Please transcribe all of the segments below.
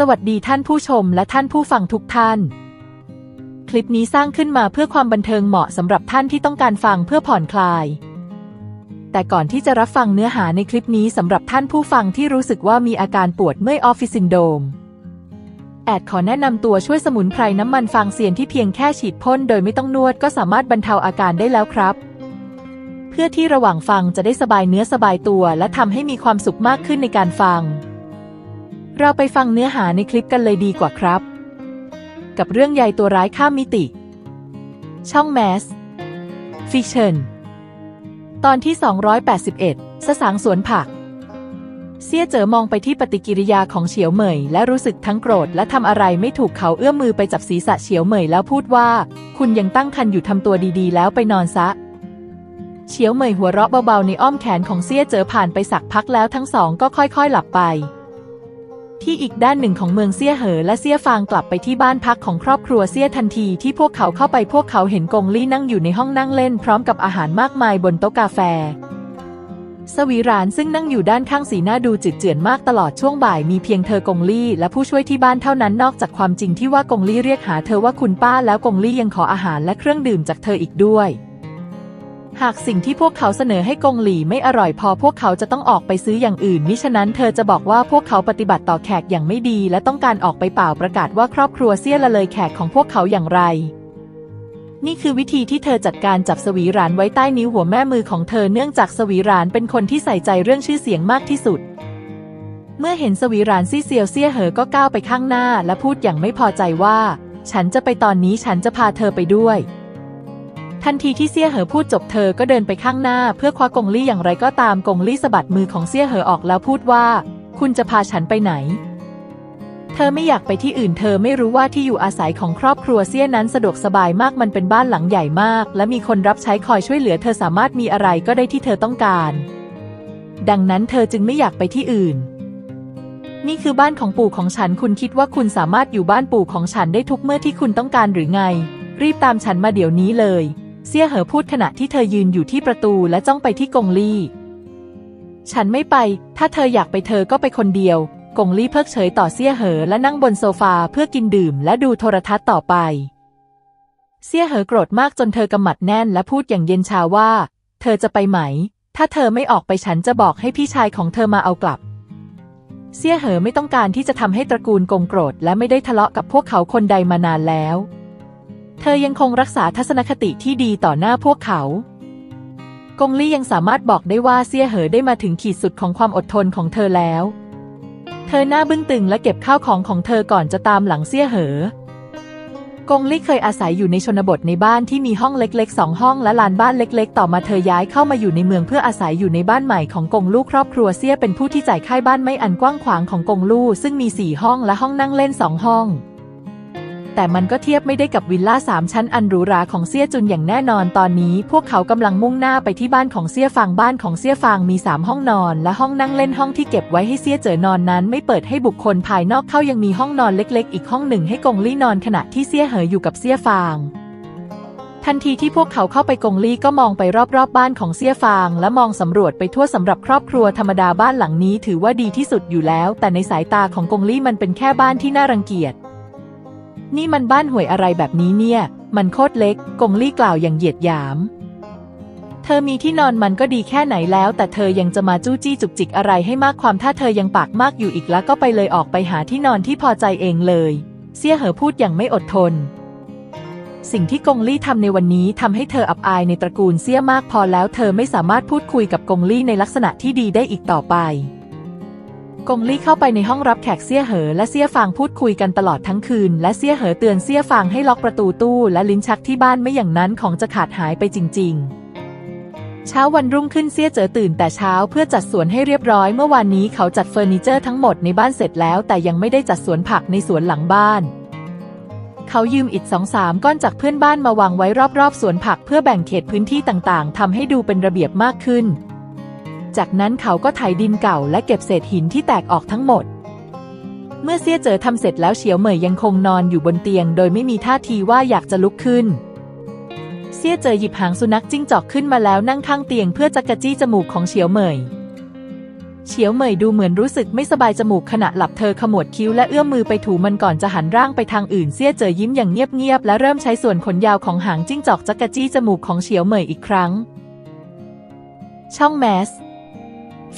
สวัสดีท่านผู้ชมและท่านผู้ฟังทุกท่าน คลิปนี้สร้างขึ้นมาเพื่อความบันเทิงเหมาะสำหรับท่านที่ต้องการฟังเพื่อผ่อนคลาย แต่ก่อนที่จะรับฟังเนื้อหาในคลิปนี้สำหรับท่านผู้ฟังที่รู้สึกว่ามีอาการปวดเมื่อยออฟฟิศซินโดมแอดขอแนะนำตัวช่วยสมุนไพรน้ำมันฟางเซียนที่เพียงแค่ฉีดพ่นโดยไม่ต้องนวดก็สามารถบรรเทาอาการได้แล้วครับ เพื่อที่ระหว่างฟังจะได้สบายเนื้อสบายตัว และทำให้มีความสุขมากขึ้นในการฟัง เราไปฟังเนื้อหาในคลิปกันเลยดีกว่าครับ กับเรื่องใยตัวร้ายข้ามมิติ ช่องแมส ฟิชเชนตอนที่ 281 สสางสวนผัก เซี่ยเจ๋อมองไปที่ปฏิกิริยาของเฉียวเหมย และรู้สึกทั้งโกรธและทำอะไรไม่ถูกเขาเอื้อมมือไปจับศีรษะเฉียวเหมยแล้วพูดว่า คุณยังตั้งคันอยู่ทำตัวดีๆ แล้วไปนอนซะเฉียวเหมยหัวเราะเบาๆในอ้อมแขนของเซี่ยเจ๋อผ่านไปสักพักแล้วทั้งสองก็ค่อยๆ หลับไป ที่อีกด้านหนึ่งของเมืองเซี่ยเหอและเซี่ยฟางกลับไปที่บ้านพักของครอบครัวเซี่ยทันทีที่พวกเขาเข้าไปพวกเขาเห็นกงลี่นั่งอยู่ในห้องนั่งเล่นพร้อมกับอาหารมากมายบนโต๊ะกาแฟ สวีรานซึ่งนั่งอยู่ด้านข้างสีหน้าดูจืดเจือนมากตลอดช่วงบ่ายมีเพียงเธอกงลี่และผู้ช่วยที่บ้านเท่านั้นนอกจากความจริงที่ว่ากงลี่เรียกหาเธอว่าคุณป้าแล้วกงลี่ยังขออาหารและเครื่องดื่มจากเธออีกด้วย หากสิ่งที่พวกเขาเสนอให้กงหลีไม่อร่อยพอพวกเขาจะต้องออกไปซื้ออย่างอื่น มิฉะนั้นเธอจะบอกว่าพวกเขาปฏิบัติต่อแขกอย่างไม่ดี และต้องการออกไปเปล่าประกาศว่าครอบครัวเสี้ยละเลยแขกของพวกเขาอย่างไร นี่คือวิธีที่เธอจัดการจับสวีรานไว้ใต้นิ้วหัวแม่มือของเธอเนื่องจากสวีรานเป็นคนที่ใส่ใจเรื่องชื่อเสียงมากที่สุด เมื่อเห็นสวีรานซี่เซียวเซี่ยเหอก็ก้าวไปข้างหน้า และพูดอย่างไม่พอใจว่า ฉันจะไปตอนนี้ฉันจะพาเธอไปด้วย ทันทีที่เซี่ยเหอพูดจบเธอก็เดินไปข้างหน้า เพื่อคว้ากงลี่อย่างไรก็ตามกงลี่สะบัดมือของเซี่ยเหอออกแล้วพูดว่า คุณจะพาฉันไปไหน เธอไม่อยากไปที่อื่น เธอไม่รู้ว่าที่อยู่อาศัยของครอบครัวเซี่ยนั้นสะดวกสบายมากมันเป็นบ้านหลังใหญ่มาก และมีคนรับใช้คอยช่วยเหลือ เธอสามารถมีอะไรก็ได้ที่เธอต้องการ ดังนั้นเธอจึงไม่อยากไปที่อื่นนี่คือบ้านของปู่ของฉัน คุณคิดว่าคุณสามารถอยู่บ้านปู่ของฉันได้ทุกเมื่อที่คุณต้องการหรือไง รีบตามฉันมาเดี๋ยวนี้เลย เซี่ยเหอพูดขณะที่เธอยืนอยู่ที่ประตูและจ้องไปที่กงลี่ ฉันไม่ไป ถ้าเธออยากไปเธอก็ไปคนเดียว กงลี่เพิกเฉยต่อเซี่ยเหอและนั่งบนโซฟาเพื่อกินดื่มและดูโทรทัศน์ต่อไป เซี่ยเหอโกรธมากจนเธอกำหมัดแน่นและพูดอย่างเย็นชาว่า เธอจะไปไหม ถ้าเธอไม่ออกไปฉันจะบอกให้พี่ชายของเธอมาเอากลับ เซี่ยเหอไม่ต้องการที่จะทำให้ตระกูลกงโกรธและไม่ได้ทะเลาะกับพวกเขาคนใดมานานแล้ว เธอยังคงรักษาทัศนคติที่ดีต่อหน้าพวกเขา กงลี่ยังสามารถบอกได้ว่าเซี่ยเหอได้มาถึงขีดสุดของความอดทนของเธอแล้ว เธอหน้าบึ้งตึงและเก็บข้าวของของเธอก่อนจะตามหลังเซี่ยเหอกงลี่เคยอาศัยอยู่ในชนบทในบ้านที่มีห้องเล็กๆสองห้องและลานบ้านเล็ก ๆ ต่อมาเธอย้ายเข้ามาอยู่ในเมืองเพื่ออาศัยอยู่ในบ้านใหม่ของกงลู่ครอบครัวเซี่ยเป็นผู้ที่จ่ายค่าบ้านไม่อันกว้างขวางของกงลู่ซึ่งมีสี่ห้องและห้องนั่งเล่นสองห้อง แต่มันก็เทียบไม่ได้กับวิลล่าสามชั้นอันหรูหราของเซี่ยจุนอย่างแน่นอนตอนนี้ พวกเขากำลังมุ่งหน้าไปที่บ้านของเซี่ยฟางบ้านของเซี่ยฟางมีสามห้องนอน และห้องนั่งเล่นห้องที่เก็บไว้ให้เซี่ยเจอนอนนั้น ไม่เปิดให้บุคคลภายนอกเข้ายังมีห้องนอนเล็ก ๆ อีกห้องหนึ่งให้กงลี่นอนขณะที่เซี่ยเหออยู่กับเซี่ยฟางทันทีที่พวกเขาเข้าไปกงลี่ก็มองไปรอบๆบบ้านของเซี่ยฟาง และมองสำรวจไปทั่วสำหรับครอบครัวธรรมดาบ้านหลังนี้ถือว่าดีที่สุดอยู่แล้ว แต่ในสายตาของกงลี่มันเป็นแค่บ้านที่น่ารังเกียจ นี่มันบ้านห่วยอะไรแบบนี้เนี่ย มันโคตรเล็ก กงลี่กล่าวอย่างเหยียดหยาม เธอมีที่นอนมันก็ดีแค่ไหนแล้ว แต่เธอยังจะมาจู้จี้จุกจิกอะไรให้มากความถ้าเธอยังปากมากอยู่อีกแล้วก็ไปเลยออกไปหาที่นอนที่พอใจเองเลยเซี่ยเหอพูดอย่างไม่อดทน สิ่งที่กงลี่ทำในวันนี้ทำให้เธออับอายในตระกูลเซี่ยมากพอแล้ว เธอไม่สามารถพูดคุยกับกงลี่ในลักษณะที่ดีได้อีกต่อไป กงลี่เข้าไปในห้องรับแขกเซี่ยเหอและเซี่ยฟางพูดคุยกันตลอดทั้งคืน และเซี่ยเหอเตือนเซี่ยฟางให้ล็อกประตูตู้และลิ้นชักที่บ้านไม่อย่างนั้นของจะขาดหายไปจริง ๆ เช้าวันรุ่งขึ้นเซี่ยเจอตื่นแต่เช้าเพื่อจัดสวนให้เรียบร้อยเมื่อวานนี้เขาจัดเฟอร์นิเจอร์ทั้งหมดในบ้านเสร็จแล้วแต่ยังไม่ได้จัดสวนผักในสวนหลังบ้านเขายืมอิฐสองสามก้อนจากเพื่อนบ้านมาวางไว้รอบๆสวนผักเพื่อแบ่งเขตพื้นที่ต่างๆทำให้ดูเป็นระเบียบมากขึ้น จากนั้นเขาก็ไถดินเก่าและเก็บเศษหินที่แตกออกทั้งหมด เมื่อเซียเจอทำเสร็จแล้วเฉียวเหมยยังคงนอนอยู่บนเตียง โดยไม่มีท่าทีว่าอยากจะลุกขึ้นเซียเจอหยิบหางสุนัขจิ้งจอกขึ้นมาแล้วนั่งข้างเตียงเพื่อจะกระจี้จมูกของเฉียวเหมยเฉียวเหมยดูเหมือนรู้สึกไม่สบายจมูกขณะหลับเธอขมวดคิ้วและเอื้อมมือไปถูมันก่อนจะหันร่างไปทางอื่นเสี้ยเจอยิ้มอย่างเงียบๆและเริ่มใช้ส่วนขนยาวของหางจิ้งจอกจักกะจี้จมูกของเฉียวเหมยอีกครั้ง ช่องแมส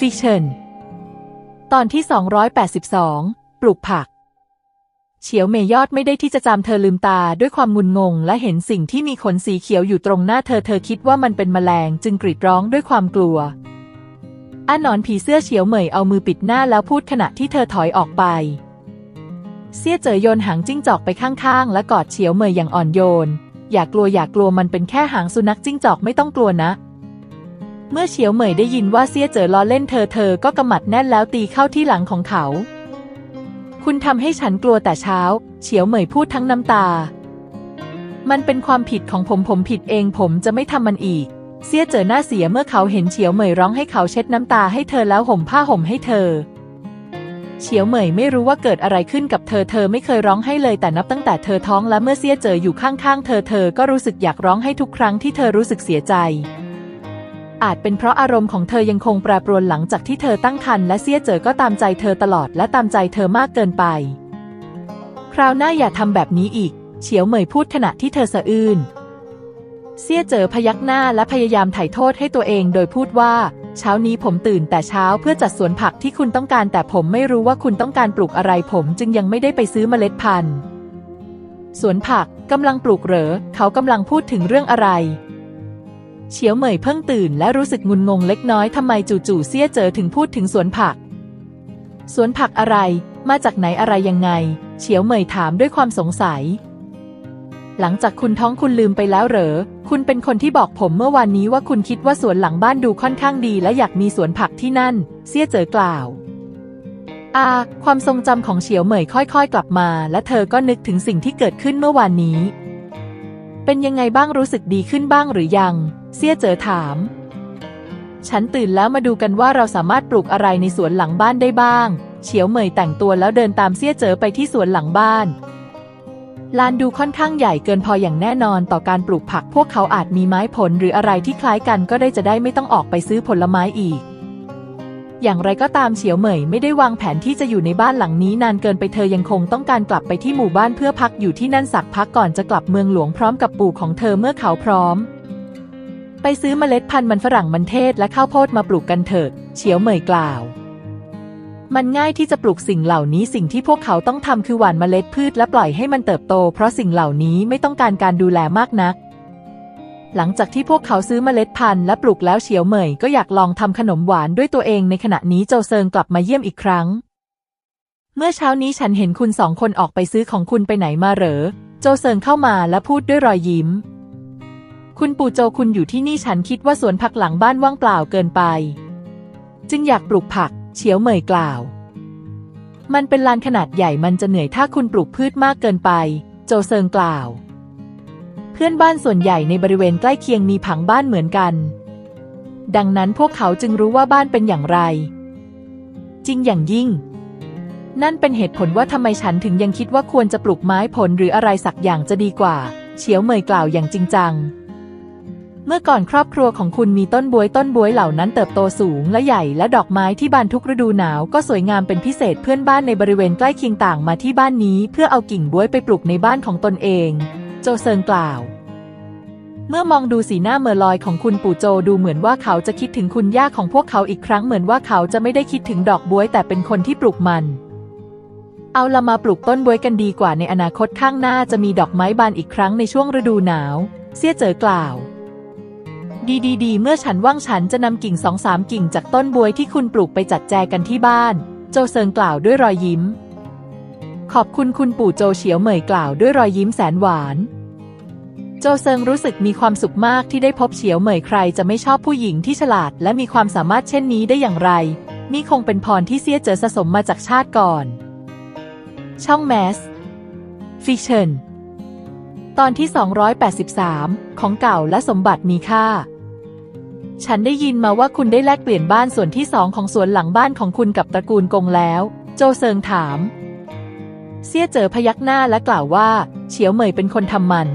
ฟิเชนตอนที่ 282 ปลูกผัก เฉียวเมยยอดไม่ได้ที่จะจำเธอลืมตาด้วยความงุนงง และเห็นสิ่งที่มีขนสีเขียวอยู่ตรงหน้าเธอเธอคิดว่ามันเป็นแมลงจึงกรีดร้องด้วยความกลัวอ้านอนผีเสื้อเฉียวเหมยเอามือปิดหน้าแล้วพูดขณะที่เธอถอยออกไป เสี้ยเจอโยนหางจิ้งจอกไปข้างๆ และกอดเฉียวเหมยอย่างอ่อนโยน อย่ากลัวอย่ากลัวมันเป็นแค่หางสุนัขจิ้งจอกไม่ต้องกลัวนะ เมื่อเฉียวเหมยได้ยินว่าเสียเจอล้อเล่นเธอเธอก็กำมัดแน่นแล้วตีเข้าที่หลังของเขา คุณทำให้ฉันกลัวแต่เช้า เฉียวเหมยพูดทั้งน้ำตา มันเป็นความผิดของผมผมผิดเองผมจะไม่ทำมันอีกเสียเจอหน้าเสียเมื่อเขาเห็นเฉียวเหมยร้องให้เขาเช็ดน้ำตาให้เธอแล้วห่มผ้าห่มให้เธอ เฉียวเหมยไม่รู้ว่าเกิดอะไรขึ้นกับเธอเธอไม่เคยร้องให้เลยแต่นับตั้งแต่เธอท้องและเมื่อเสียเจออยู่ข้างๆ เธอเธอก็รู้สึกอยากร้องให้ทุกครั้งที่เธอรู้สึกเสียใจ อาจเป็นเพราะอารมณ์ของเธอยังคงแปรปรวนหลังจากที่เธอตั้งครรภ์และเสี้ยเจอก็ตามใจเธอตลอดและตามใจเธอมากเกินไป คราวหน้าอย่าทำแบบนี้อีก เฉียวเหมยพูดขณะที่เธอสะอื้น เสี้ยเจอพยักหน้าและพยายามไถ่โทษให้ตัวเองโดยพูดว่า เช้านี้ผมตื่นแต่เช้าเพื่อจัดสวนผักที่คุณต้องการแต่ผมไม่รู้ว่าคุณต้องการปลูกอะไรผมจึงยังไม่ได้ไปซื้อเมล็ดพันธุ์ สวนผักกำลังปลูกเหรอ เขากำลังพูดถึงเรื่องอะไร เฉียวเหมยเพิ่งตื่นและรู้สึกงุนงงเล็กน้อยทำไมจู่ๆเสี้ยเจอถึงพูดถึงสวนผัก สวนผักอะไร มาจากไหนอะไรยังไง เฉียวเหมยถามด้วยความสงสัย หลังจากคุณท้องคุณลืมไปแล้วเหรอ คุณเป็นคนที่บอกผมเมื่อวานนี้ว่าคุณคิดว่าสวนหลังบ้านดูค่อนข้างดี และอยากมีสวนผักที่นั่น เสี้ยเจอกล่าวอาความทรงจำของเฉียวเหมยค่อยๆ กลับมา และเธอก็นึกถึงสิ่งที่เกิดขึ้นเมื่อวานนี้ เป็นยังไงบ้างรู้สึกดีขึ้นบ้างหรือยัง เสี้ยเจ๋อถาม ฉันตื่นแล้วมาดูกันว่าเราสามารถปลูกอะไรในสวนหลังบ้านได้บ้าง เฉียวเหมยแต่งตัวแล้วเดินตามเสี้ยเจ๋อไปที่สวนหลังบ้าน ลานดูค่อนข้างใหญ่เกินพออย่างแน่นอนต่อการปลูกผัก พวกเขาอาจมีไม้ผลหรืออะไรที่คล้ายกันก็ได้จะได้ไม่ต้องออกไปซื้อผลไม้อีกอย่างไรก็ตามเฉียวเหมยไม่ได้วางแผนที่จะอยู่ในบ้านหลังนี้นานเกินไปเธอยังคงต้องการกลับไปที่หมู่บ้านเพื่อพักอยู่ที่นั่นสักพักก่อนจะกลับเมืองหลวงพร้อมกับปู่ของเธอเมื่อเขาพร้อม ไปซื้อเมล็ดพันธุ์มันฝรั่งมันเทศและข้าวโพดมาปลูกกันเถิดเฉียวเหมยกล่าว มันง่ายที่จะปลูกสิ่งเหล่านี้สิ่งที่พวกเขาต้องทำคือหว่านเมล็ดพืชและปล่อยให้มันเติบโต เพราะสิ่งเหล่านี้ไม่ต้องการการดูแลมากนัก หลังจากที่พวกเขาซื้อเมล็ดพันธุ์และปลูกแล้วเฉียวเหมยก็อยากลองทำขนมหวานด้วยตัวเองในขณะนี้โจเซิงกลับมาเยี่ยมอีกครั้ง เมื่อเช้านี้ฉันเห็นคุณสองคนออกไปซื้อของคุณไปไหนมาเหรอ โจเซิงเข้ามาและพูดด้วยรอยยิ้ม คุณปู่โจคุณอยู่ที่นี่ฉันคิดว่าสวนผักหลังบ้านว่างเปล่าเกินไป จึงอยากปลูกผัก เฉียวเหมยกล่าว มันเป็นลานขนาดใหญ่มันจะเหนื่อยถ้าคุณปลูกพืชมากเกินไป โจเซิงกล่าว เพื่อนบ้านส่วนใหญ่ในบริเวณใกล้เคียงมีผังบ้านเหมือนกัน ดังนั้นพวกเขาจึงรู้ว่าบ้านเป็นอย่างไร จริงอย่างยิ่ง นั่นเป็นเหตุผลว่าทำไมฉันถึงยังคิดว่าควรจะปลูกไม้ผลหรืออะไรสักอย่างจะดีกว่า เฉียวเหมยกล่าวอย่างจริงจัง เมื่อก่อนครอบครัวของคุณมีต้นบวยต้นบวยเหล่านั้นเติบโตสูงและใหญ่และดอกไม้ที่บานทุกฤดูหนาวก็สวยงามเป็นพิเศษเพื่อนบ้านในบริเวณใกล้เคียงต่างมาที่บ้านนี้เพื่อเอากิ่งบวยไปปลูกในบ้านของตนเอง โจเซิงกล่าว เมื่อมองดูสีหน้าเมอลอยของคุณปู่โจดูเหมือนว่าเขาจะคิดถึงคุณย่าของพวกเขาอีกครั้งเหมือนว่าเขาจะไม่ได้คิดถึงดอกบวยแต่เป็นคนที่ปลูกมัน เอาละมาปลูกต้นบวยกันดีกว่าในอนาคตข้างหน้าจะมีดอกไม้บานอีกครั้งในช่วงฤดูหนาว เสี่ยเจ๋อกล่าว ดีดีดีเมื่อฉันว่างฉันจะนำกิ่งสองสามกิ่งจากต้นบวยที่คุณปลูกไปจัดแจกันที่บ้าน โจเซิงกล่าวด้วยรอยยิ้ม ขอบคุณคุณปู่โจเฉียวเหมยกล่าวด้วยรอยยิ้มแสนหวาน โจเซิงรู้สึกมีความสุขมากที่ได้พบเฉียวเหมยใครจะไม่ชอบผู้หญิงที่ฉลาด และมีความสามารถเช่นนี้ได้อย่างไร นี่คงเป็นพรที่เสียเจอสะสมมาจากชาติก่อน ช่องแมสฟิชเชนตอนที่ 283 ของเก่าและสมบัติมีค่า ฉันได้ยินมาว่าคุณได้แลกเปลี่ยนบ้านส่วนที่สองของสวนหลังบ้านของคุณกับตระกูลกงแล้ว โจเซิงถามเสียเจอพยักหน้าและกล่าวว่า เฉียวเหมยเป็นคนทำมัน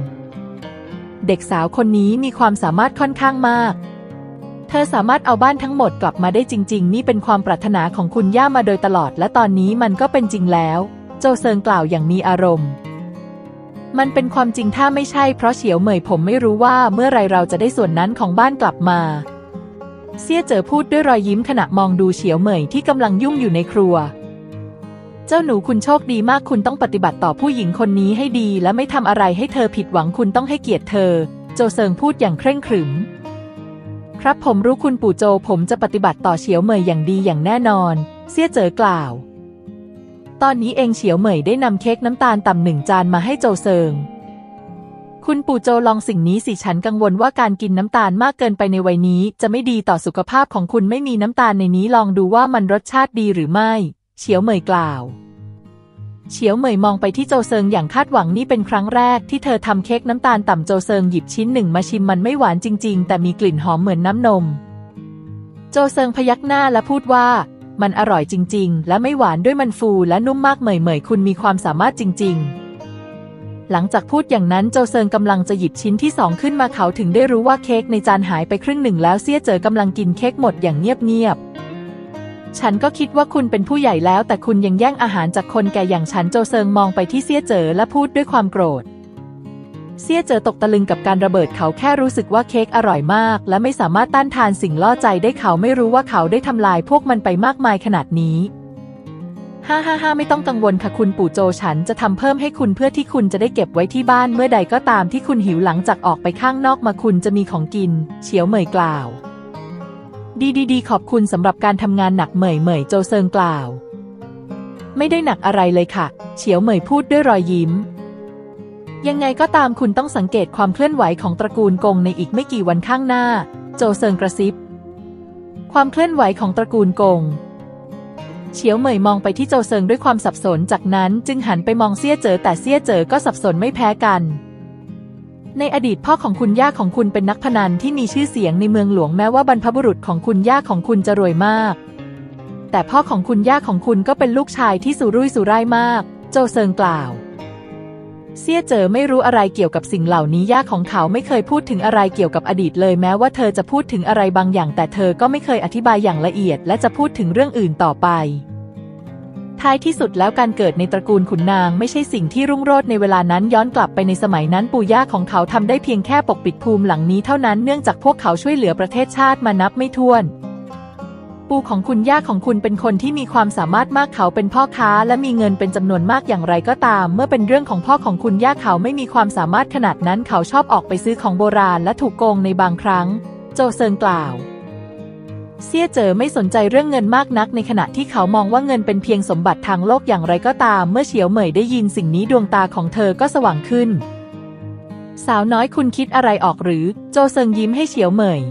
เด็กสาวคนนี้มีความสามารถค่อนข้างมากเธธอสามารถเอาบ้านทั้งหมดกลับมาได้จริง ๆ นี่เป็นความปรารถนาของคุณย่ามาโดยตลอด และตอนนี้มันก็เป็นจริงแล้ว โจเซิงกล่าวอย่างมีอารมณ์มันเป็นความจริงถ้าไม่ใช่เพราะเฉียวเหมยผมไม่รู้ว่าเมื่อไรเราจะได้ส่วนนั้นของบ้านกลับมา เซี่ยเจ๋อพูดด้วยรอยยิ้มขณะมองดูเฉียวเหมยที่กำลังยุ่งอยู่ในครัว เจ้าหนูคุณโชคดีมากคุณต้องปฏิบัติต่อผู้หญิงคนนี้ให้ดี และไม่ทำอะไรให้เธอผิดหวังคุณต้องให้เกียรติเธอ โจเซิงพูดอย่างเคร่งขรึม ครับผมรู้คุณปู่โจผมจะปฏิบัติต่อเฉียวเหมยอย่างดีอย่างแน่นอน เซี่ยเจ๋อกล่าว ตอนนี้เองเฉียวเหมยได้นำเค้กน้ำตาลต่ำหนึ่งจานมาให้โจเซิง คุณปู่โจลองสิ่งนี้สิฉันกังวลว่าการกินน้ำตาลมากเกินไปในวัยนี้ จะไม่ดีต่อสุขภาพของคุณไม่มีน้ำตาลในนี้ลองดูว่ามันรสชาติดีหรือไม่ เฉียวเหมยกล่าว เฉียวเหมยมองไปที่โจเซิงอย่างคาดหวังนี่เป็นครั้งแรกที่เธอทำเค้กน้ำตาลต่ำโจเซิงหยิบชิ้นหนึ่งมาชิมมันไม่หวานจริง ๆ แต่มีกลิ่นหอมเหมือนน้ำนม โจเซิงพยักหน้าและพูดว่า มันอร่อยจริง ๆ และไม่หวานด้วยมันฟูและนุ่มมากเหมยเหมยคุณมีความสามารถจริง ๆ หลังจากพูดอย่างนั้นโจเซิงกำลังจะหยิบชิ้นที่สองขึ้นมาเขาถึงได้รู้ว่าเค้กในจานหายไปครึ่งหนึ่งแล้วเซี่ยเจอกำลังกินเค้กหมดอย่างเงียบๆ ฉันก็คิดว่าคุณเป็นผู้ใหญ่แล้ว แต่คุณยังแย่งอาหารจากคนแก่อย่างฉันโจเซิงมองไปที่เซี่ยเจอและพูดด้วยความโกรธ เซี่ยเจอตกตะลึงกับการระเบิดเขาแค่รู้สึกว่าเค้กอร่อยมาก และไม่สามารถต้านทานสิ่งล่อใจได้เขาไม่รู้ว่าเขาได้ทำลายพวกมันไปมากมายขนาดนี้ ฮ่าฮ่าฮ่าไม่ต้องกังวลค่ะคุณปู่โจฉันจะทำเพิ่มให้คุณเพื่อที่คุณจะได้เก็บไว้ที่บ้านเมื่อใดก็ตามที่คุณหิวหลังจากออกไปข้างนอกมาคุณจะมีของกิน เฉียวเหมยกล่าว ดีดีดีขอบคุณสำหรับการทำงานหนักเหมยเหมยโจเซิงกล่าว ไม่ได้หนักอะไรเลยค่ะ เฉียวเหมยพูดด้วยรอยยิ้ม ยังไงก็ตามคุณต้องสังเกตความเคลื่อนไหวของตระกูลกงในอีกไม่กี่วันข้างหน้า โจเซิงกระซิบ ความเคลื่อนไหวของตระกูลกง เฉียวเหมยมองไปที่โจเซิงด้วยความสับสนจากนั้นจึงหันไปมองเซี่ยเจ๋อแต่เซี่ยเจ๋อก็สับสนไม่แพ้กัน ในอดีตพ่อของคุณย่าของคุณเป็นนักพนันที่มีชื่อเสียงในเมืองหลวงแม้ว่าบรรพบุรุษของคุณย่าของคุณจะรวยมาก แต่พ่อของคุณย่าของคุณก็เป็นลูกชายที่สุรุ่ยสุร่ายมาก โจเซิงกล่าว เซี่ยเจ๋อไม่รู้อะไรเกี่ยวกับสิ่งเหล่านี้ย่าของเขาไม่เคยพูดถึงอะไรเกี่ยวกับอดีตเลยแม้ว่าเธอจะพูดถึงอะไรบางอย่าง แต่เธอก็ไม่เคยอธิบายอย่างละเอียด และจะพูดถึงเรื่องอื่นต่อไป ท้ายที่สุดแล้วการเกิดในตระกูลขุนนางไม่ใช่สิ่งที่รุ่งโรจน์ในเวลานั้นย้อนกลับไปในสมัยนั้นปู่ย่าของเขาทำได้เพียงแค่ปกปิดภูมิหลังนี้เท่านั้นเนื่องจากพวกเขาช่วยเหลือประเทศชาติมานับไม่ถ้วน ปู่ของคุณย่าของคุณเป็นคนที่มีความสามารถมากเขาเป็นพ่อค้า และมีเงินเป็นจำนวนมากอย่างไรก็ตาม เมื่อเป็นเรื่องของพ่อของคุณย่าเขาไม่มีความสามารถขนาดนั้นเขาชอบออกไปซื้อของโบราณและถูกโกงในบางครั้ง โจเซิงกล่าว เซี่ยเจ๋อไม่สนใจเรื่องเงินมากนัก ในขณะที่เขามองว่าเงินเป็นเพียงสมบัติทางโลกอย่างไรก็ตาม เมื่อเฉียวเหมยได้ยินสิ่งนี้ดวงตาของเธอก็สว่างขึ้น สาวน้อยคุณคิดอะไรออกหรือ โจเซิงยิ้มให้เฉียวเหมย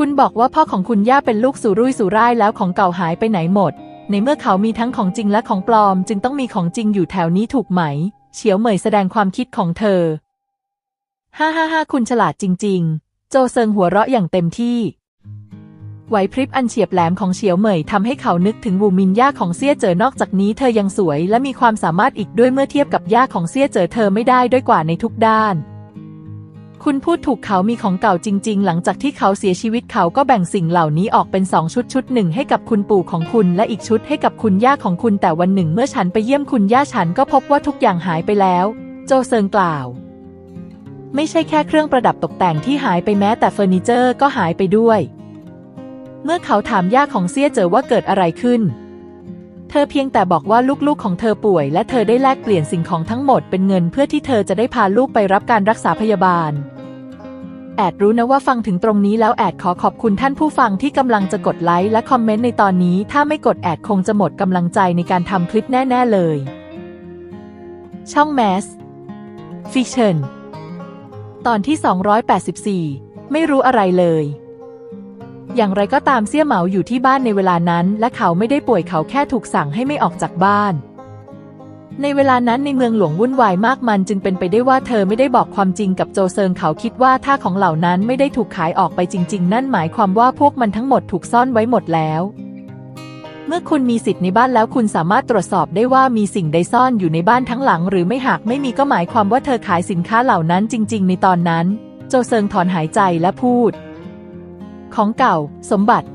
คุณบอกว่าพ่อของคุณย่าเป็นลูกสุรุ่ยสุร่ายแล้วของเก่าหายไปไหนหมด ในเมื่อเขามีทั้งของจริงและของปลอม จึงต้องมีของจริงอยู่แถวนี้ถูกไหม เฉียวเหมยแสดงความคิดของเธอ ฮ่าฮ่าฮ่าคุณฉลาดจริง ๆ โจเซิงหัวเราะอย่างเต็มที่ไหวพริบอันเฉียบแหลมของเฉียวเหมยทำให้เขานึกถึงวูมินย่าของเซี่ยเจ๋อนอกจากนี้เธอยังสวยและมีความสามารถอีกด้วยเมื่อเทียบกับย่าของเซี่ยเจ๋อเธอไม่ได้ด้วยกว่าในทุกด้าน คุณพูดถูกเขามีของเก่าจริง ๆ หลังจากที่เขาเสียชีวิตเขาก็แบ่งสิ่งเหล่านี้ออกเป็นสองชุดชุดหนึ่งให้กับคุณปู่ของคุณและอีกชุดให้กับคุณย่าของคุณแต่วันหนึ่งเมื่อฉันไปเยี่ยมคุณย่าฉันก็พบว่าทุกอย่างหายไปแล้ว โจเซิงกล่าว ไม่ใช่แค่เครื่องประดับตกแต่งที่หายไปแม้แต่เฟอร์นิเจอร์ก็หายไปด้วย เมื่อเขาถามย่าของเซี่ยเจอว่าเกิดอะไรขึ้น ธอเพียงแต่บอกว่าลูกๆของเธอป่วย และเธอได้แลกเปลี่ยนสิ่งของทั้งหมดเป็นเงินเพื่อที่เธอจะได้พาลูกไปรับการรักษาพยาบาล แอดรู้นะว่าฟังถึงตรงนี้แล้วแอดขอขอบคุณท่านผู้ฟังที่กำลังจะกดไลค์และคอมเมนต์ในตอนนี้ ถ้าไม่กดแอดคงจะหมดกำลังใจในการทำคลิปแน่ ๆ เลย ช่องแมสฟิชเชนตอนที่ 284 ไม่รู้อะไรเลย อย่างไรก็ตามเสี่ยเหมาอยู่ที่บ้านในเวลานั้น และเขาไม่ได้ป่วยเขาแค่ถูกสั่งให้ไม่ออกจากบ้าน ในเวลานั้นในเมืองหลวงวุ่นวายมากมันจึงเป็นไปได้ว่าเธอไม่ได้บอกความจริงกับโจเซิงเขาคิดว่าถ้าของเหล่านั้นไม่ได้ถูกขายออกไปจริง ๆ นั่นหมายความว่าพวกมันทั้งหมดถูกซ่อนไว้หมดแล้วเมื่อคุณมีสิทธิ์ในบ้านแล้วคุณสามารถตรวจสอบได้ว่ามีสิ่งใดซ่อนอยู่ในบ้านทั้งหลัง หรือไม่หากไม่มีก็หมายความว่าเธอขายสินค้าเหล่านั้นจริง ๆ ในตอนนั้น โจเซิงถอนหายใจและพูด ของเก่า สมบัติ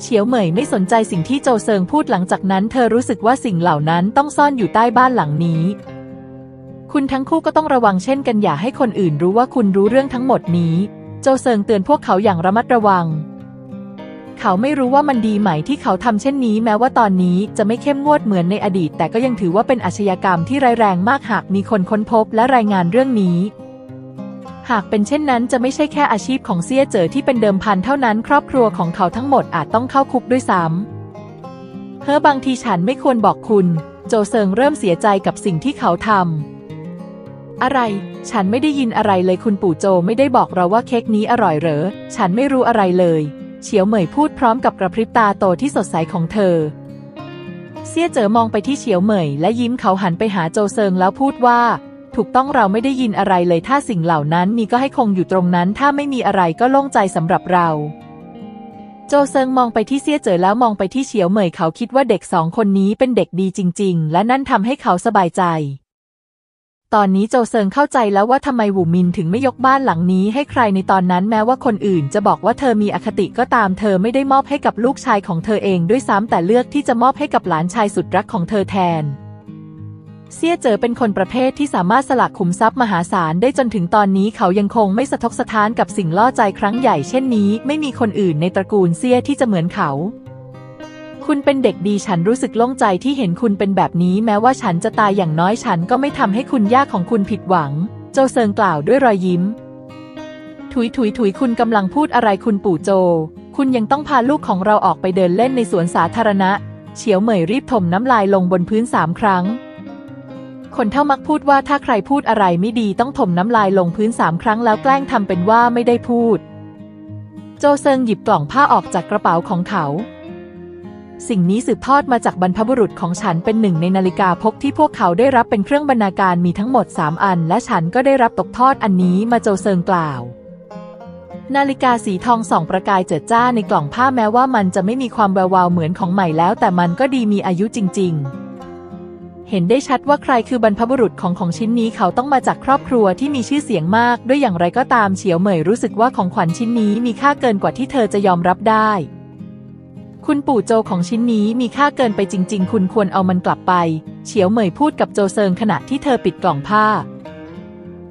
เฉียวเหมยไม่สนใจสิ่งที่โจเซิงพูดหลังจากนั้น เธอรู้สึกว่าสิ่งเหล่านั้นต้องซ่อนอยู่ใต้บ้านหลังนี้ คุณทั้งคู่ก็ต้องระวังเช่นกันอย่าให้คนอื่นรู้ว่าคุณรู้เรื่องทั้งหมดนี้ โจเซิงเตือนพวกเขาอย่างระมัดระวัง เขาไม่รู้ว่ามันดีไหมที่เขาทำเช่นนี้ แม้ว่าตอนนี้จะไม่เข้มงวดเหมือนในอดีต แต่ก็ยังถือว่าเป็นอาชญากรรมที่ร้ายแรงมากหากมีคนค้นพบและรายงานเรื่องนี้ หากเป็นเช่นนั้นจะไม่ใช่แค่อาชีพของเซี่ยเจ๋อที่เป็นเดิมพันเท่านั้น ครอบครัวของเขาทั้งหมดอาจต้องเข้าคุกด้วยซ้ำเฮ้อบางทีฉันไม่ควรบอกคุณ โจเซิงเริ่มเสียใจกับสิ่งที่เขาทำอะไร ฉันไม่ได้ยินอะไรเลยคุณปู่โจไม่ได้บอกเราว่าเค้กนี้อร่อยเหรอ ฉันไม่รู้อะไรเลย เฉียวเหมยพูดพร้อมกับกระพริบตาโตที่สดใสของเธอ เซี่ยเจ๋อมองไปที่เฉียวเหมย และยิ้มเขาหันไปหาโจเซิงแล้วพูดว่า ถูกต้องเราไม่ได้ยินอะไรเลยถ้าสิ่งเหล่านั้นมีก็ให้คงอยู่ตรงนั้น ถ้าไม่มีอะไรก็โล่งใจสำหรับเรา โจเซิงมองไปที่เซี่ยเจ๋อแล้วมองไปที่เฉียวเหมยเขาคิดว่าเด็กสองคนนี้เป็นเด็กดีจริง ๆ และนั่นทำให้เขาสบายใจ ตอนนี้โจเซิงเข้าใจแล้วว่าทำไมหวูมินถึงไม่ยกบ้านหลังนี้ให้ใครในตอนนั้นแม้ว่าคนอื่นจะบอกว่าเธอมีอคติก็ตามเธอไม่ได้มอบให้กับลูกชายของเธอเองด้วยซ้ำแต่เลือกที่จะมอบให้กับหลานชายสุดรักของเธอแทน เซี่ยเจ๋อเป็นคนประเภทที่สามารถสละขุมทรัพย์มหาศาลได้จนถึงตอนนี้เขายังคงไม่สะทกสะท้านกับสิ่งล่อใจครั้งใหญ่เช่นนี้ ไม่มีคนอื่นในตระกูลเซี่ยที่จะเหมือนเขาคุณเป็นเด็กดีฉันรู้สึกโล่งใจที่เห็นคุณเป็นแบบนี้ แม้ว่าฉันจะตายอย่างน้อยฉันก็ไม่ทำให้คุณย่าของคุณผิดหวัง โจเซิงกล่าวด้วยรอยยิ้ม ถุยถุยถุยคุณกำลังพูดอะไรคุณปู่โจ คุณยังต้องพาลูกของเราออกไปเดินเล่นในสวนสาธารณะ เฉียวเหมยรีบถมน้ำลายลงบนพื้นสามครั้ง คนเท่ามักพูดว่าถ้าใครพูดอะไรไม่ดีต้องถมน้ำลายลงพื้นสามครั้งแล้วแกล้งทำเป็นว่าไม่ได้พูด โจเซิงหยิบกล่องผ้าออกจากกระเป๋าของเขา สิ่งนี้สืบทอดมาจากบรรพบุรุษของฉันเป็นหนึ่งในนาฬิกาพกที่พวกเขาได้รับเป็นเครื่องบรรณาการมีทั้งหมด 3 อัน และฉันก็ได้รับตกทอดอันนี้มาโจเซิงกล่าวนาฬิกาสีทองส่องประกายเจิดจ้าในกล่องผ้าแม้ว่ามันจะไม่มีความแวววาวเหมือนของใหม่แล้ว แต่มันก็ดีมีอายุจริง ๆ เห็นได้ชัดว่าใครคือบรรพบุรุษของของชิ้นนี้เขาต้องมาจากครอบครัวที่มีชื่อเสียงมาก ด้วยอย่างไรก็ตามเฉียวเหมยรู้สึกว่าของขวัญชิ้นนี้มีค่าเกินกว่าที่เธอจะยอมรับได้ คุณปู่โจของชิ้นนี้มีค่าเกินไปจริง ๆ คุณควรเอามันกลับไป เฉียวเหมยพูดกับโจเซิงขณะที่เธอปิดกล่องผ้า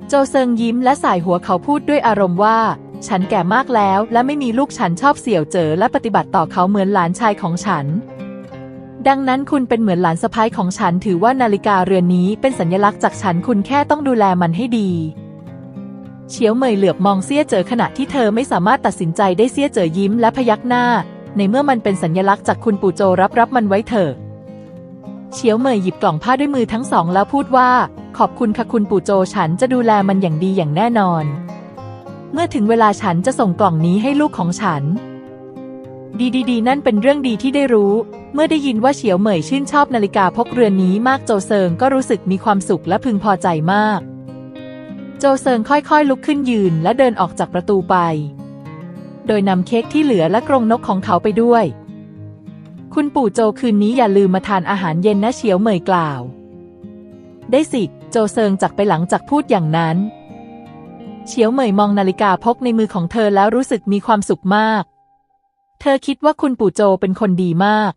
โจเซิงยิ้มและสายหัวเขาพูดด้วยอารมณ์ว่า ฉันแก่มากแล้ว และไม่มีลูกฉันชอบเสี่ยวเจอและปฏิบัติต่อเขาเหมือนหลานชายของฉัน ดังนั้นคุณเป็นเหมือนหลานสะพ้ายของฉันถือว่านาฬิกาเรือนนี้เป็นสัญลักษณ์จากฉันคุณแค่ต้องดูแลมันให้ดี เฉียวเหมยเหลือบมองเซี่ยเจอขณะที่เธอไม่สามารถตัดสินใจได้เซี่ยเจอยิ้มและพยักหน้า ในเมื่อมันเป็นสัญลักษณ์จากคุณปู่โจรับรับมันไว้เถอะเฉียวเหมยหยิบกล่องผ้าด้วยมือทั้งสองแล้วพูดว่า ขอบคุณค่ะคุณปู่โจฉันจะดูแลมันอย่างดีอย่างแน่นอน เมื่อถึงเวลาฉันจะส่งกล่องนี้ให้ลูกของฉัน ดีดีดีนั่นเป็นเรื่องดีที่ได้รู้ เมื่อได้ยินว่าเฉียวเหมยชื่นชอบนาฬิกาพกเรือนนี้มากโจเซิงก็รู้สึกมีความสุขและพึงพอใจมาก โจเซิงค่อยๆ ลุกขึ้นยืนและเดินออกจากประตูไป โดยนำเค้กที่เหลือและกรงนกของเขาไปด้วย คุณปู่โจคืนนี้อย่าลืมมาทานอาหารเย็นนะเฉียวเหมยกล่าว ได้สิ โจเซิงจากไปหลังจากพูดอย่างนั้นเฉียวเหมยมองนาฬิกาพกในมือของเธอแล้วรู้สึกมีความสุขมาก เธอคิดว่าคุณปู่โจเป็นคนดีมาก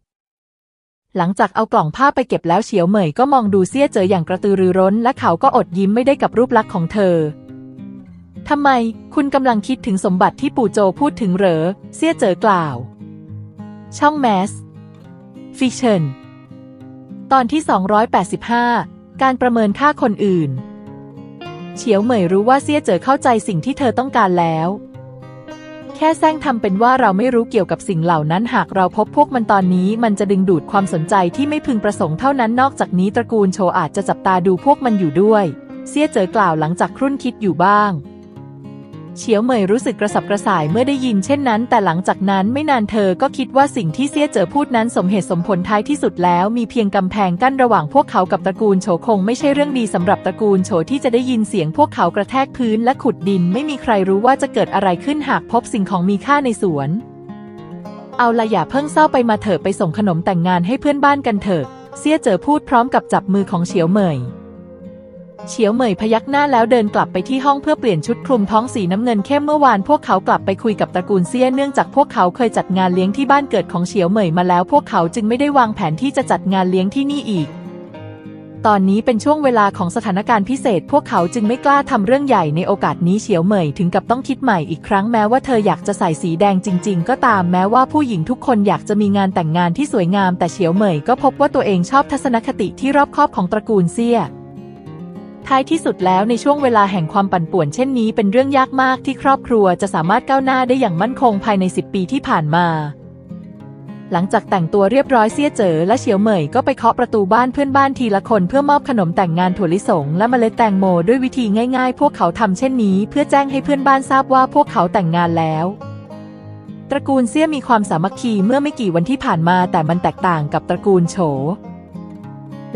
หลังจากเอากล่องผ้าไปเก็บแล้วเฉียวเหมยก็มองดูเซี่ยเจออย่างกระตือรือร้น และเขาก็อดยิ้มไม่ได้กับรูปลักษณ์ของเธอทำไม คุณกำลังคิดถึงสมบัติที่ปู่โจพูดถึงเหรอเซี่ยเจอกล่าว ช่องแมส ฟิเชนตอนที่ 285 การประเมินค่าคนอื่น เฉียวเหมยรู้ว่าเซี่ยเจอเข้าใจสิ่งที่เธอต้องการแล้ว ค่แซงทำเป็นว่าเราไม่รู้เกี่ยวกับสิ่งเหล่านั้นหากเราพบพวกมันตอนนี้ มันจะดึงดูดความสนใจที่ไม่พึงประสงค์เท่านั้นนอกจากนี้ตระกูลโชอาจจะจับตาดูพวกมันอยู่ด้วย เซี่ยเจอกล่าวหลังจากครุ่นคิดอยู่บ้าง เฉียวเหมยรู้สึกกระสับกระส่ายเมื่อได้ยินเช่นนั้น แต่หลังจากนั้นไม่นานเธอก็คิดว่าสิ่งที่เซี่ยเจ๋อพูดนั้นสมเหตุสมผลท้ายที่สุดแล้ว มีเพียงกำแพงกั้นระหว่างพวกเขากับตระกูลโฉคงไม่ใช่เรื่องดีสำหรับตระกูลโฉที่จะได้ยินเสียงพวกเขากระแทกพื้นและขุดดิน ไม่มีใครรู้ว่าจะเกิดอะไรขึ้นหากพบสิ่งของมีค่าในสวน เอาละอย่าเพิ่งเศร้าไปมาเถอะไปส่งขนมแต่งงานให้เพื่อนบ้านกันเถอะเซี่ยเจ๋อพูดพร้อมกับจับมือของเฉียวเหมย เฉียวเหมยพยักหน้าแล้วเดินกลับไปที่ห้องเพื่อเปลี่ยนชุดคลุมท้องสีน้ำเงินเข้มเมื่อวานพวกเขากลับไปคุยกับตระกูลเซี่ยเนื่องจากพวกเขาเคยจัดงานเลี้ยงที่บ้านเกิดของเฉียวเหมยมาแล้ว พวกเขาจึงไม่ได้วางแผนที่จะจัดงานเลี้ยงที่นี่อีก ตอนนี้เป็นช่วงเวลาของสถานการณ์พิเศษ พวกเขาจึงไม่กล้าทำเรื่องใหญ่ในโอกาสนี้เฉียวเหมยถึงกับต้องคิดใหม่อีกครั้งแม้ว่าเธออยากจะใส่สีแดงจริง ๆ ก็ตามแม้ว่าผู้หญิงทุกคนอยากจะมีงานแต่งงานที่สวยงาม แต่เฉียวเหมยก็พบว่าตัวเองชอบทัศนคติที่รอบคอบของตระกูลเซี่ย ท้ายที่สุดแล้วในช่วงเวลาแห่งความปั่นป่วนเช่นนี้เป็นเรื่องยากมากที่ครอบครัวจะสามารถก้าวหน้าได้อย่างมั่นคงภายใน 10 ปีที่ผ่านมา หลังจากแต่งตัวเรียบร้อยเสียเจอและเฉียวเหมยก็ไปเคาะประตูบ้านเพื่อนบ้านทีละคนเพื่อมอบขนมแต่งงานถั่วลิสงและเมล็ดแตงโมด้วยวิธีง่ายๆ พวกเขาทำเช่นนี้เพื่อแจ้งให้เพื่อนบ้านทราบว่าพวกเขาแต่งงานแล้วตระกูลเซี่ยมีความสามัคคีเมื่อไม่กี่วันที่ผ่านมาแต่มันแตกต่างกับตระกูลโฉ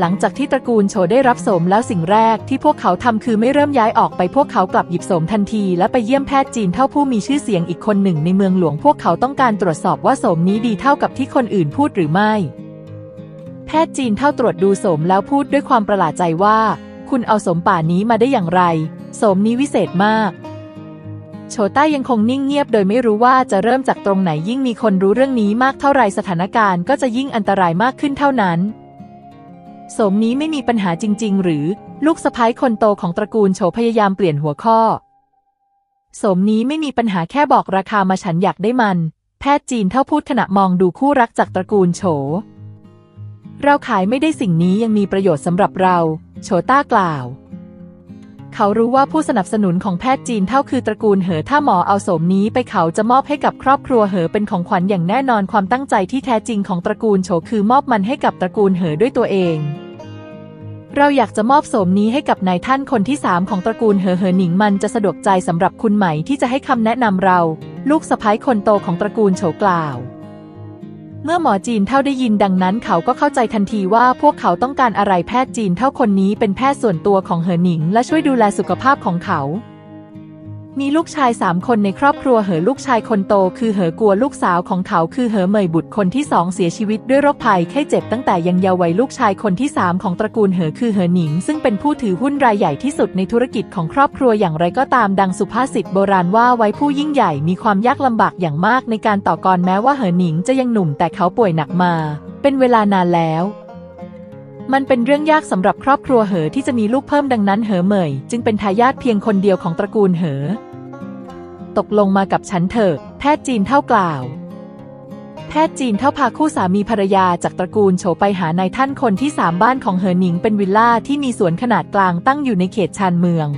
หลังจากที่ตระกูลโฉได้รับสมแล้วสิ่งแรกที่พวกเขาทำคือไม่เริ่มย้ายออกไปพวกเขากลับหยิบสมทันที และไปเยี่ยมแพทย์จีนเท่าผู้มีชื่อเสียงอีกคนหนึ่งในเมืองหลวงพวกเขาต้องการตรวจสอบว่าสมนี้ดีเท่ากับที่คนอื่นพูดหรือไม่ แพทย์จีนเท่าตรวจดูสมแล้วพูดด้วยความประหลาดใจว่า คุณเอาสมป่านี้มาได้อย่างไรสมนี้วิเศษมากโชต้ายังคงนิ่งเงียบโดยไม่รู้ว่าจะเริ่มจากตรงไหนยิ่งมีคนรู้เรื่องนี้มากเท่าไรสถานการณ์ก็จะยิ่งอันตรายมากขึ้นเท่านั้น สมนี้ไม่มีปัญหาจริง ๆ หรือลูกสะพ้ายคนโตของตระกูลโฉพยายามเปลี่ยนหัวข้อ สมนี้ไม่มีปัญหาแค่บอกราคามาฉันอยากได้มัน แพทย์จีนเท่าพูดขณะมองดูคู่รักจากตระกูลโฉเราขายไม่ได้สิ่งนี้ยังมีประโยชน์สำหรับเรา โฉต้ากล่าว เขารู้ว่าผู้สนับสนุนของแพทย์จีนเท่าคือตระกูลเหอถ้าหมอเอาสมนี้ไปเขาจะมอบให้กับครอบครัวเหอเป็นของขวัญอย่างแน่นอนความตั้งใจที่แท้จริงของตระกูลโฉคือมอบมันให้กับตระกูลเหอด้วยตัวเอง เราอยากจะมอบสมนี้ให้กับนายท่านคนที่สามของตระกูลเหอเหอหนิงมันจะสะดวกใจสำหรับคุณไหมที่จะให้คำแนะนำเรา ลูกสะพ้ายคนโตของตระกูลโฉกล่าว มื่อหมอจีนเท่าได้ยินดังนั้นเขาก็เข้าใจทันทีว่าพวกเขาต้องการอะไรแพทย์จีนเท่าคนนี้เป็นแพทย์ส่วนตัวของเหอหนิง และช่วยดูแลสุขภาพของเขา มีลูกชายสามคนในครอบครัวเหอลูกชายคนโต คือเหอกลัวลูกสาวของเขาคือเหอเหมยบุตรคนที่สองเสียชีวิตด้วยโรคภัยไข้เจ็บตั้งแต่ยังเยาว์วัยลูกชายคนที่สามของตระกูลเหอคือเหอหนิง ซึ่งเป็นผู้ถือหุ้นรายใหญ่ที่สุดในธุรกิจของครอบครัวอย่างไรก็ตามดังสุภาษิตโบราณว่าไว้ผู้ยิ่งใหญ่มีความยากลำบากอย่างมากในการต่อกรแม้ว่าเหอหนิงจะยังหนุ่มแต่เขาป่วยหนักมา เป็นเวลานานแล้วมันเป็นเรื่องยากสำหรับครอบครัวเหอที่จะมีลูกเพิ่มดังนั้นเหอเหมย จึงเป็นทายาทเพียงคนเดียวของตระกูลเหอ ตกลงมากับฉันเถอะ แพทย์จีนเท่ากล่าว แพทย์จีนเท่าพาคู่สามีภรรยาจากตระกูลโฉไปหานายท่านคนที่สามบ้านของเหอหนิงเป็นวิลล่าที่มีสวนขนาดกลางตั้งอยู่ในเขตชานเมือง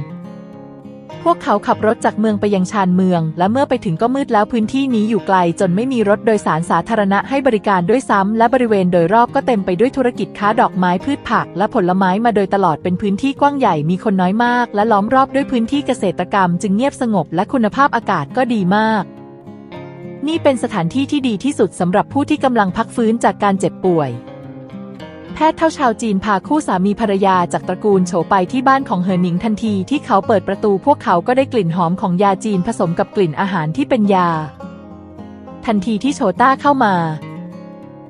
พวกเขาขับรถจากเมืองไปยังชานเมือง และเมื่อไปถึงก็มืดแล้วพื้นที่นี้อยู่ไกลจนไม่มีรถโดยสารสาธารณะให้บริการด้วยซ้ำและบริเวณโดยรอบก็เต็มไปด้วยธุรกิจค้าดอกไม้พืชผัก และผลไม้มาโดยตลอดเป็นพื้นที่กว้างใหญ่มีคนน้อยมาก และล้อมรอบด้วยพื้นที่เกษตรกรรม จึงเงียบสงบและคุณภาพอากาศก็ดีมาก นี่เป็นสถานที่ที่ดีที่สุดสำหรับผู้ที่กำลังพักฟื้นจากการเจ็บป่วย ทย์เท่าชาวจีนพาคู่สามีภรรยาจากตระกูลโฉไปที่บ้านของเหอหนิงทันทีที่เขาเปิดประตูพวกเขาก็ได้กลิ่นหอมของยาจีนผสมกับกลิ่นอาหารที่เป็นยา ทันทีที่โชต้าเข้ามา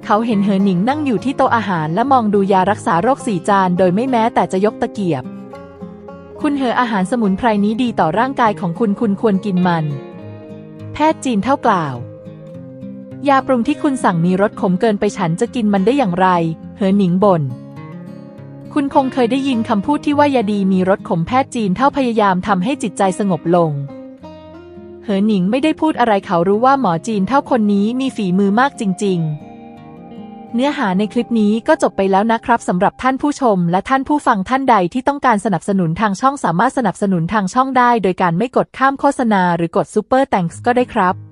เขาเห็นเหอหนิงนั่งอยู่ที่โต๊ะอาหารและมองดูยารักษาโรคสี่จานโดยไม่แม้แต่จะยกตะเกียบ คุณเหออาหารสมุนไพรนี้ดีต่อร่างกายของคุณคุณควรกินมัน แพทย์จีนเท่ากล่าว ยาปรุงที่คุณสั่งมีรสขมเกินไปฉันจะกินมันได้อย่างไร เหอหนิงบ่น คุณคงเคยได้ยินคำพูดที่ว่ายาดีมีรสขมแพทย์จีนเท่าพยายามทำให้จิตใจสงบลง เหอหนิงไม่ได้พูดอะไรเขารู้ว่าหมอจีนเท่าคนนี้มีฝีมือมากจริง ๆ เนื้อหาในคลิปนี้ก็จบไปแล้วนะครับสำหรับท่านผู้ชม และท่านผู้ฟังท่านใดที่ต้องการสนับสนุนทางช่องสามารถสนับสนุนทางช่องได้ โดยการไม่กดข้ามโฆษณาหรือกดซูเปอร์แตงส์ก็ได้ครับ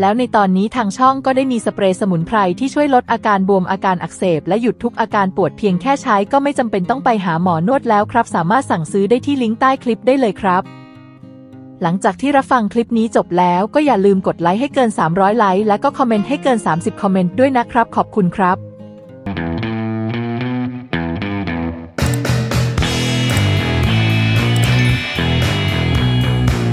แล้วในตอนนี้ทางช่องก็ได้มีสเปรย์สมุนไพรที่ช่วยลดอาการบวมอาการอักเสบ และหยุดทุกอาการปวดเพียงแค่ใช้ก็ไม่จำเป็นต้องไปหาหมอนวดแล้วครับ สามารถสั่งซื้อได้ที่ลิงก์ใต้คลิปได้เลยครับ หลังจากที่รับฟังคลิปนี้จบแล้วก็อย่าลืมกดไลค์ให้เกิน 300 ไลค์และก็คอมเมนต์ให้เกิน 30 คอมเมนต์ด้วยนะครับ ขอบคุณครับ